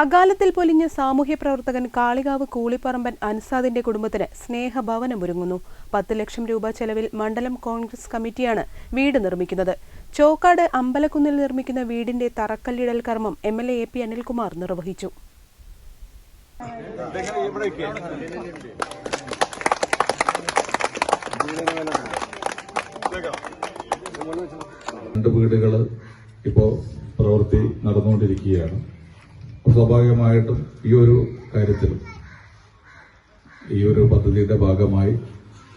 അകാലത്തിൽ പൊലിഞ്ഞ സാമൂഹ്യ പ്രവർത്തകൻ കാളികാവ് കൂളിപ്പറമ്പൻ അൻസാദിന്റെ കുടുംബത്തിന് സ്നേഹഭവനം ഒരുങ്ങുന്നു പത്ത് ലക്ഷം രൂപ ചെലവിൽ മണ്ഡലം കോൺഗ്രസ് കമ്മിറ്റിയാണ് വീട് നിർമ്മിക്കുന്നത്. ചോക്കാട് അമ്പലക്കുന്നിൽ നിർമ്മിക്കുന്ന വീടിന്റെ തറക്കല്ലിടൽ കർമ്മം M L A P Anilkumar നിർവഹിച്ചു. രണ്ട് വീടുകൾ ഇപ്പോൾ പ്രവൃത്തി നടന്നുകൊണ്ടിരിക്കുകയാണ്. സ്വാഭാവികമായിട്ടും ഈ ഒരു കാര്യത്തിലും ഈ ഒരു പദ്ധതിയുടെ ഭാഗമായി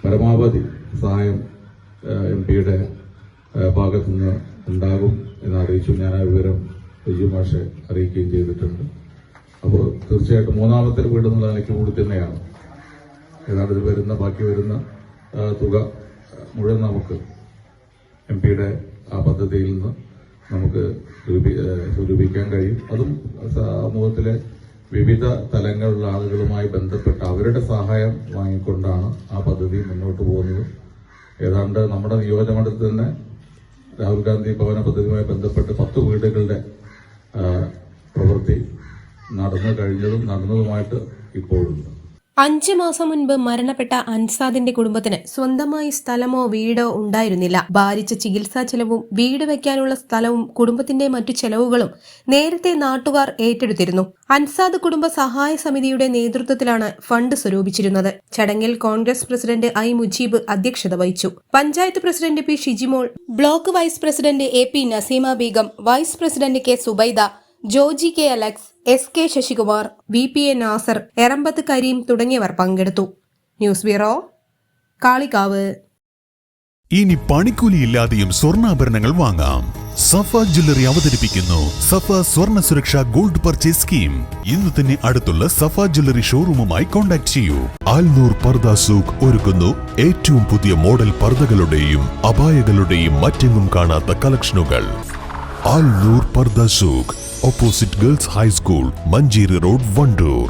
പരമാവധി സഹായം എം പിയുടെ ഭാഗത്തു നിന്ന് ഉണ്ടാകും എന്ന് അറിയിച്ചു. ഞാൻ ആ വിവരം ലിജു മാഷെ അറിയിക്കുകയും ചെയ്തിട്ടുണ്ട്. അപ്പോൾ തീർച്ചയായിട്ടും മൂന്നാമത്തെ വീട് എന്നുള്ള നിലയ്ക്ക് കൂടി തന്നെയാണ്. ഏതാണ്ട് ഇത് വരുന്ന ബാക്കി വരുന്ന തുക മുഴുവൻ നമുക്ക് എം പിയുടെ ആ പദ്ധതിയിൽ നിന്ന് നമുക്ക് സ്വരൂപിക്കാൻ കഴിയും. അതും സമൂഹത്തിലെ വിവിധ തലങ്ങളിലുള്ള ആളുകളുമായി ബന്ധപ്പെട്ട് അവരുടെ സഹായം വാങ്ങിക്കൊണ്ടാണ് ആ പദ്ധതി മുന്നോട്ട് പോകുന്നത്. ഏതാണ്ട് നമ്മുടെ നിയോജകമണ്ഡലത്തിൽ തന്നെ രാഹുൽ ഗാന്ധി ഭവന പദ്ധതിയുമായി ബന്ധപ്പെട്ട് പത്ത് വീടുകളുടെ പ്രവൃത്തി നടന്നു കഴിഞ്ഞതും നടന്നതുമായിട്ട് ഇപ്പോഴുണ്ട്. അഞ്ച് മാസം മുൻപ് മരണപ്പെട്ട അൻസാദിന്റെ കുടുംബത്തിന് സ്വന്തമായി സ്ഥലമോ വീടോ ഉണ്ടായിരുന്നില്ല. ഭാരിച്ച ചികിത്സാ ചെലവും വീട് വയ്ക്കാനുള്ള സ്ഥലവും കുടുംബത്തിന്റെ മറ്റു ചെലവുകളും നേരത്തെ നാട്ടുകാർ ഏറ്റെടുത്തിരുന്നു. അൻസാദ് കുടുംബ സഹായ സമിതിയുടെ നേതൃത്വത്തിലാണ് ഫണ്ട് സ്വരൂപിച്ചിരുന്നത്. ചടങ്ങിൽ കോൺഗ്രസ് പ്രസിഡന്റ് ഐ മുജീബ് അധ്യക്ഷത വഹിച്ചു. Panchayat president P Shijimol block vice president A P Naseema Beegum vice president K Zubaida Joji K Alex S K Sasikumar V P A Nasar Erambath Kareem തുടങ്ങിയവർ പങ്കെടുത്തു. News bureau Kalikavu. ഇനി പണിക്കൂലിയില്ലാതെയും സ്വർണാഭരണങ്ങൾ വാങ്ങാം. സഫ jewellery അവതരിപ്പിക്കുന്നു. സഫ സ്വർണ സുരക്ഷ gold purchase scheme. ഇന്ന് തന്നെ അടുത്തുള്ള സഫ ജ്വല്ലറി ഷോറൂമുമായി കോൺടാക്ട് ചെയ്യൂ. ആൽനൂർ പർദ സൂഖ് ഒരുക്കുന്നു. ഏറ്റവും പുതിയ മോഡൽ പർദകളുടെയും അപായകളുടെയും മറ്റെങ്ങും കാണാത്ത കളക്ഷനുകൾ. Alnoor Pardha Souq opposite girls high school Manjeri road Wandoor.